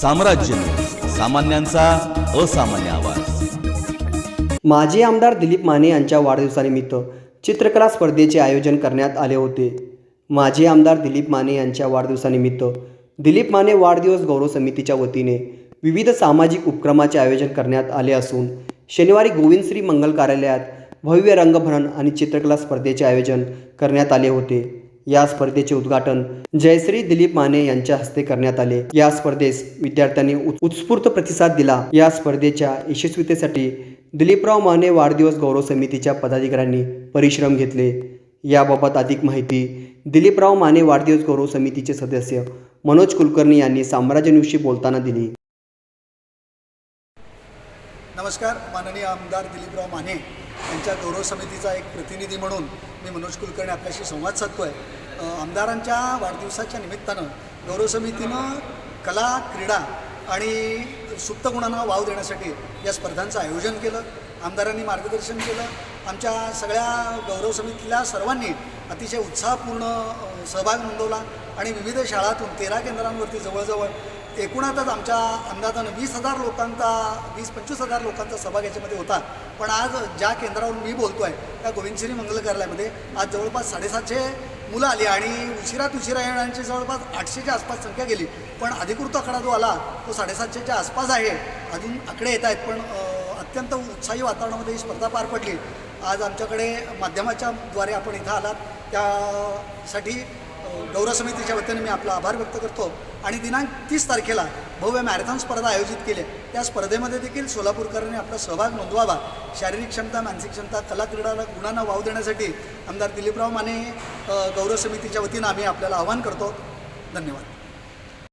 साम्राज्य. सामान्यांचा असामान्य आवाज. माजी आमदार दिलीप माने यांच्या वाढदिवसानिमित्त चित्रकला स्पर्धेचे आयोजन करण्यात आले होते. माजी आमदार दिलीप माने यांच्या वाढदिवसानिमित्त दिलीप माने वाढदिवस गौरव समितीच्या वतीने विविध सामाजिक उपक्रमाचे आयोजन करण्यात आले असून शनिवारी गोविंदश्री मंगल कार्यालयात भव्य रंगभरण आणि चित्रकला स्पर्धेचे आयोजन करण्यात आले होते. या स्पर्धेचे उद्घाटन जयश्री दिलीप माने यांच्या हस्ते करण्यात आले. या स्पर्धेस विद्यार्थ्यांनी उत्स्फूर्त प्रतिसाद दिला. या स्पर्धेच्या यशस्वीतेसाठी दिलीपराव माने वाढदिवस गौरव समितीच्या पदाधिकाऱ्यांनी परिश्रम घेतले. याबाबत अधिक माहिती दिलीपराव माने वाढदिवस गौरव समितीचे सदस्य मनोज कुलकर्णी यांनी साम्राज्य न्यूजशी बोलताना दिली. नमस्कार माननीय आमदार दिलीपराव माने यांच्या गौरव समितीचा एक प्रतिनिधी म्हणून मी मनोज कुलकर्णी आपल्याशी संवाद साधतो आहे आमदारांच्या वाढदिवसाच्या निमित्तानं गौरव समितीनं कला क्रीडा आणि सुप्त गुणांना वाव देण्यासाठी या स्पर्धांचं आयोजन केलं आमदारांनी मार्गदर्शन केलं. आमच्या सगळ्या गौरव समितीतल्या सर्वांनी अतिशय उत्साहपूर्ण सहभाग नोंदवला आणि विविध शाळातून तेरा केंद्रांवरती जवळजवळ एकूणातच आमच्या अंदाजानं वीस हजार लोकांचा वीस पंचवीस हजार लोकांचा सहभाग याच्यामध्ये होता. पण आज ज्या केंद्रावर मी बोलतो आहे त्या गोविंदश्री मंगल कार्यालयामध्ये आज जवळपास साडेसातशे मुलं आली आणि उशिरात उशिरा येणाऱ्यांची जवळपास आठशेच्या आसपास संख्या गेली. पण अधिकृत आकडा जो आला तो साडेसातशेच्या आसपास आहे. अजून आकडे येत आहेत पण अत्यंत उत्साही वातावरणामध्ये ही स्पर्धा पार पडली. आज आमच्याकडे माध्यमाच्या द्वारे आपण इथं आलात. त्यासाठी गौरव समितीच्या वतीने मी आपला आभार व्यक्त करतो. आणि दिनांक तीस तारखेला भव्य मॅरेथॉन स्पर्धा आयोजित केली. त्या स्पर्धेमध्ये देखील सोलापूरकरांनी आपला सहभाग नोंदवावा. शारीरिक क्षमता मानसिक क्षमता कला क्रीडाला गुणांना वाव देण्यासाठी आमदार दिलीपराव माने गौरव समितीच्या वतीनं आम्ही आपल्याला आवाहन करतो. धन्यवाद.